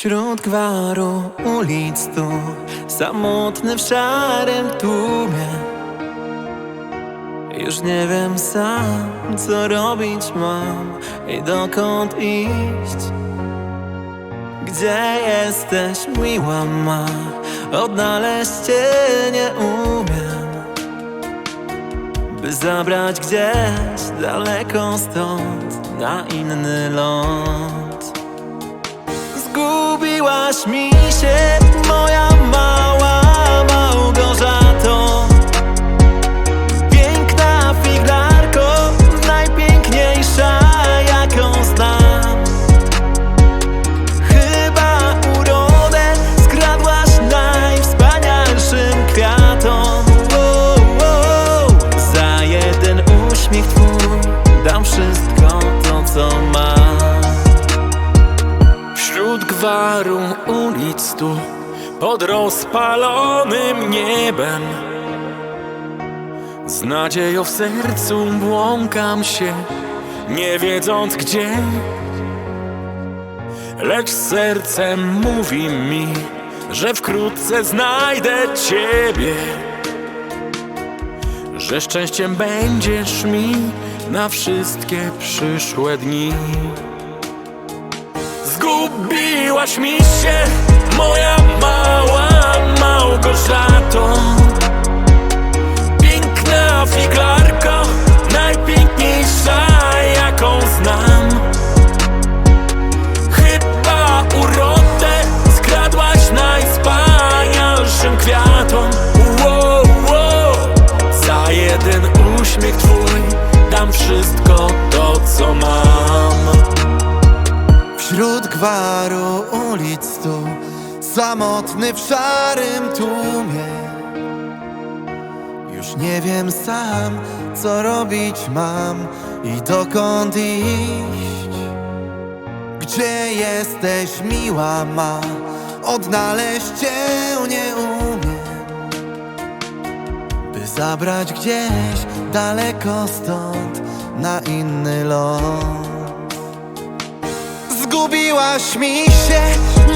Wśród gwaru ulic tu Samotny w szarym tłumie. Już nie wiem sam, co robić mam I dokąd iść. Gdzie jesteś, miła ma Odnaleźć cię nie umiem. By zabrać gdzieś daleko stąd Na inny ląd Zgubiłaś mi się, Gwaru ulic tu Pod rozpalonym niebem. Z nadzieją w sercu błąkam się Nie wiedząc gdzie. Lecz sercem mówi mi Że wkrótce znajdę Ciebie. Że szczęściem będziesz mi Na wszystkie przyszłe dni Zgubiłaś mi się, moja mała ulic tu Samotny w szarym tłumie. Już nie wiem sam, co robić mam I dokąd iść. Gdzie jesteś, miła ma Odnaleźć cię nie umiem By zabrać gdzieś daleko stąd Na inny ląd Zgubiłaś mi się,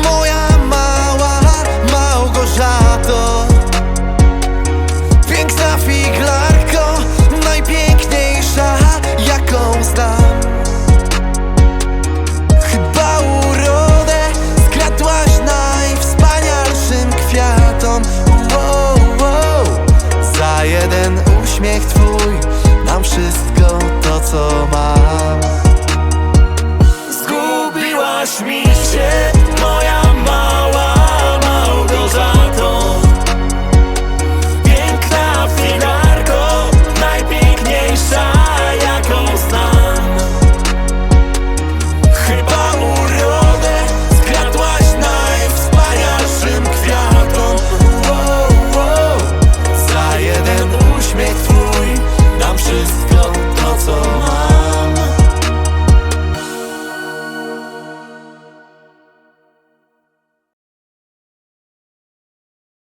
moja